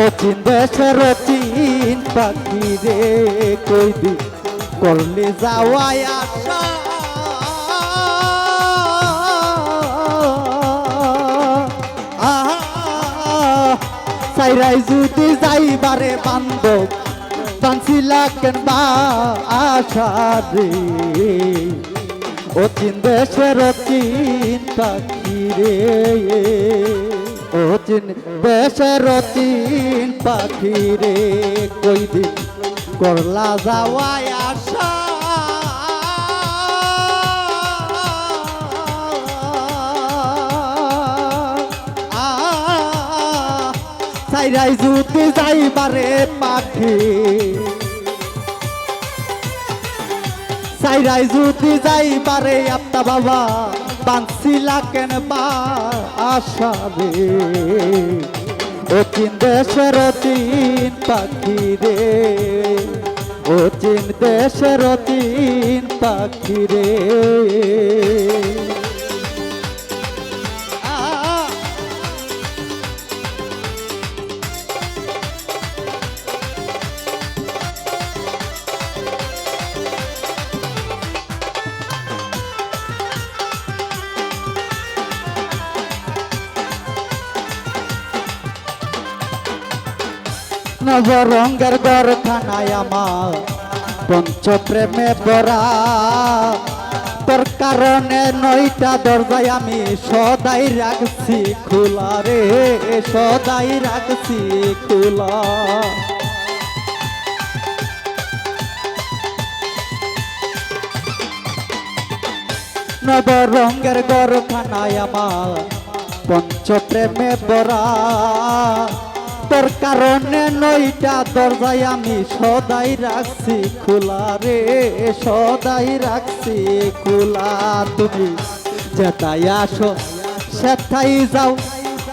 ও চিন দেশের চিন পাখি রে কই করলে যাওয়ায় আশা। সাইরাই যদি যাইবারে বান্ধব বানছিলা কেন বা আশা রে? ও চিন দেশের চিন পাখি রে। ও চিন দেশের চিন পাখি রে কই দিন করলা যাওয়ায় আশা। সাইরাই যদি যাইবারে পাখি। সাইরাই যদি যাইবারে আপনা বাবা। বানছিলা কেন বা আশা রে ও চিন দেশের তিন পাখি রে। ও চিন দেশের তিন পাখি রে। নবরঙ্গের গরখানায় আমার। পঞ্চ প্রেমে বরা তোর কারণে নয়টা দরজায় আমি সদাই রাখছি খোলা রে, সদাই রাখছি খোলা। নবরঙ্গের গরখানায় আমার। পঞ্চ প্রেমে বরা তোর কারণে নইটা দরজায় আমি সদাই রাখছি, খোলা রে, সদাই রাখছি, খোলা তুমি যেটাই আসো সেটাই যাও,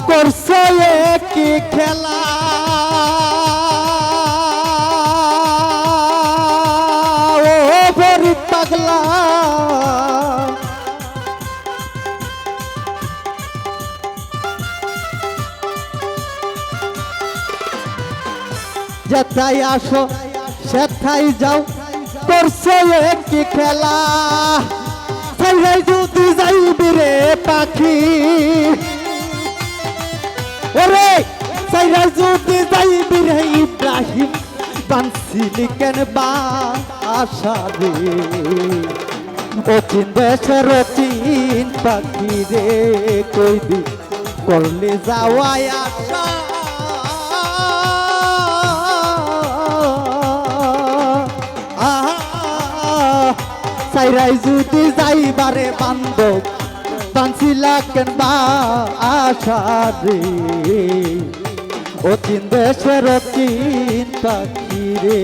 করছ কি খেলা। ও বড় পাগলা। যেথাই আসো সেথাই যাও। করছে কি খেলা। সাইরাই যদি যাইবি রে পাখি। ওরে সাইরাই যদি যাইবি রে ইব্রাহিম বানসিলি কেন বা আশা রে ও চিন দেশের চিন পাখি রে কই দি করলে যাওয়ায় আশা। সাইরাই যদি যাইবারে বান্ধব, বানছিলা কেন বা আশা রে? ও চিন দেশের চিন পাখি রে?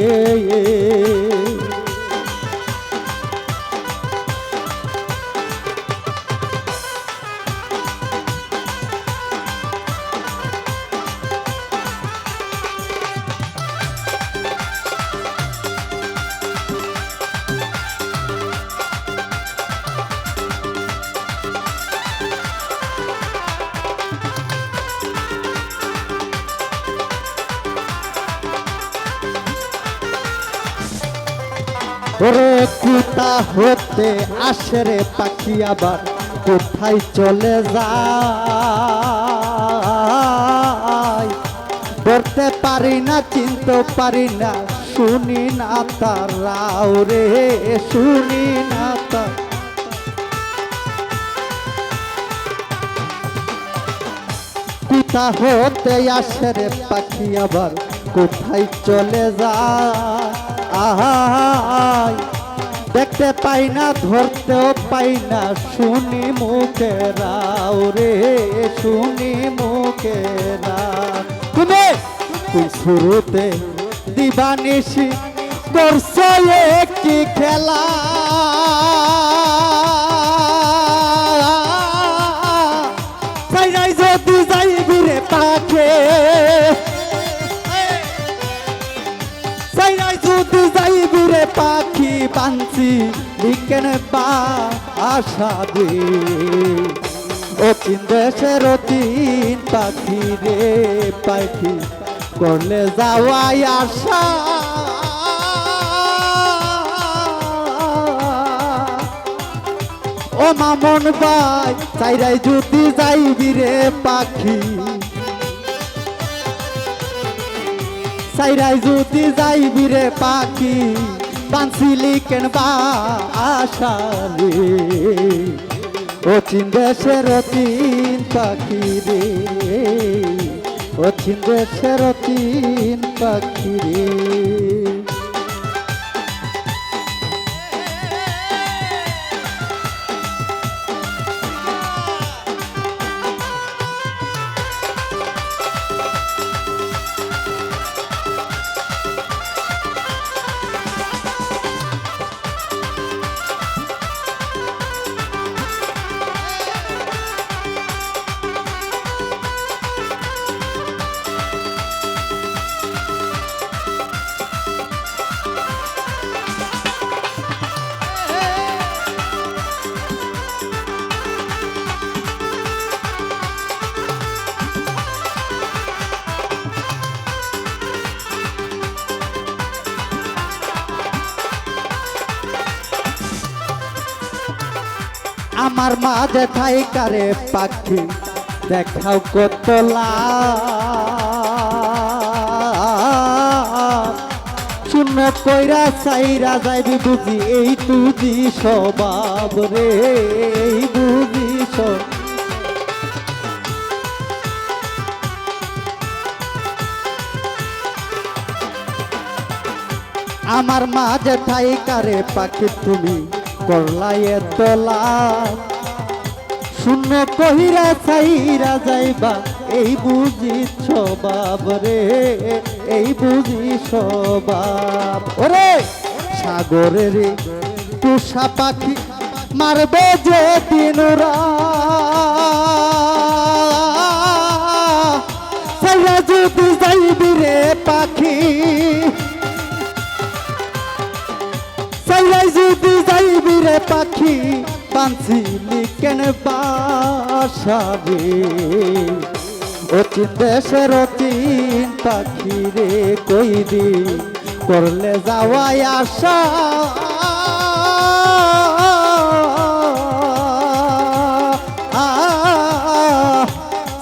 ওরে কুতা হতে আসে রে পাখি আবার, কোথায় চলে যায়? ধরতে পারি না চিনতে পারি না, শুনি না তার রাও রে, শুনি না তার কোথা হতে আসে রে পাখি আবার, কোথায় চলে যায়? আহাই দেখতে পাই না ধরতেও পাই না শুনি মুখে রাও রে শুনি মুখে তুমি শুরুতে দিবানিসি করছ কি খেলা যদি যাইবি রে পাখে আশা দে চিন দেশের তিন পাখি রে পাখি করলে যাওয়াই আশা। ও মামন ভাই, চাইরাই যদি যাইবি রে পাখি। চাইরাই যদি যাইবি রে পাখি। পানসিলি কেনবা আশালে ও চিন দেশের চিন পাখি রে। ও চিন দেশের চিন পাখি রে। আমার মাঝে ঠাই কারে পাখি, দেখাও কত শূন্য কইরা চাইরা যাইবি বুঝি, এই তুজি স্বভাব রে, এই বুঝি আমার মাঝে ঠাই কারে পাখি তুমি করলাই তোলা। শূন্য কহিরা চাইরা যাইবা, এই বুঝি স্বভাব রে, এই বুঝি স্বভাব ওরে সাগরে রে তুষা পাখি মারবে যে দিনরা সাইরা যদি যাইবি রে পাখি রে পাখি পাঞ্চিলি কেন বাসাবে? ও চিন দেশের তিন পাখি রে কই দি? করলে যাওয়াই আশা।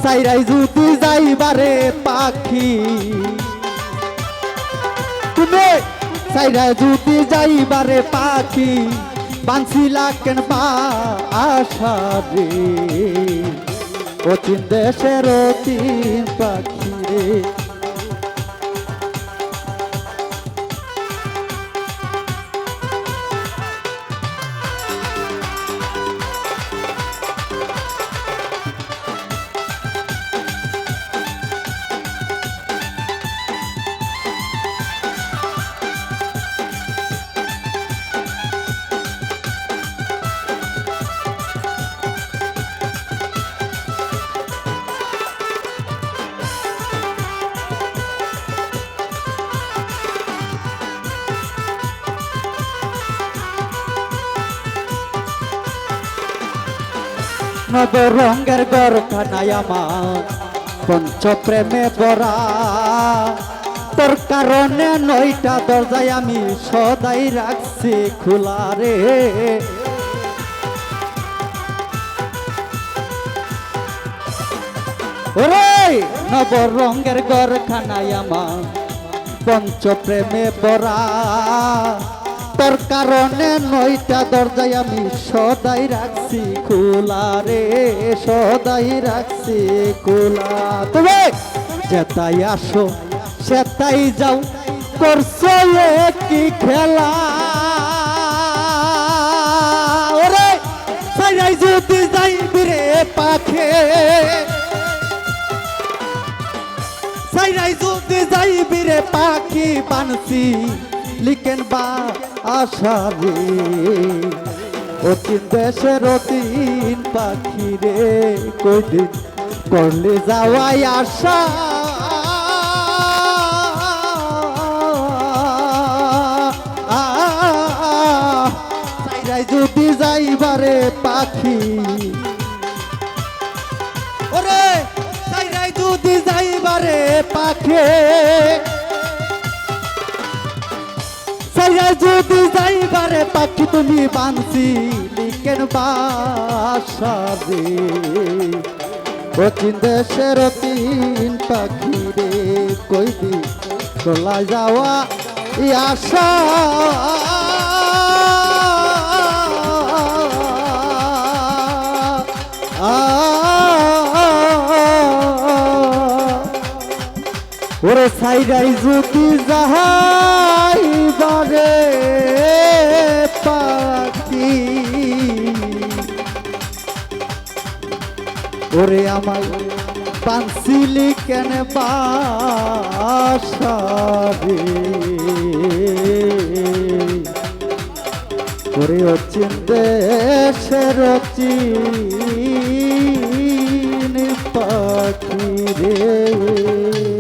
সাইরাই যদি যাইবারে পাখি। তুমি সাইরা যদি যাইবারে পাখি। বানছিলা কেন আশা রে। তিন দেশের তিন পাখি রে। নব রঙের গরখানায় আমার পঞ্চ প্রেমে ভরা। তোর কারণে নয়টা দরজায় আমি সদাই রাখছি খোলা রে। ওরে নব রঙের গরখানায় আমার পঞ্চ প্রেমে ভরা। তোর কারণে নয়টা দরজায় আমি সদাই রাখছি, খোলা রে, সদাই রাখছি, খোলা। তবে যেতাই আসো, সেতাই যাও, করছ কি খেলা। যদি যাইবি রে পাখে। সাইরাই যদি যাইবি রে পাখি পানসি লিখেন বা আশা রে। অতিন দেশের অতিন পাখি রে। কদিন করলে যাওয়াই আশা। যদি যাইবারে পাখি। ওরে যদি যাইবারে পাখি। হে সাইয়া যদি যাইবারে পাখি তুমি বানছি লিখেন ও চিন দেশের তিন পাখি রে চলা যাওয়া আশা ওরে সাইডাই যদি যাহাই ওরে আমায় পানসিলি কেন বাসাবে ওরে অচিন দেশের অচিন পাখি রে।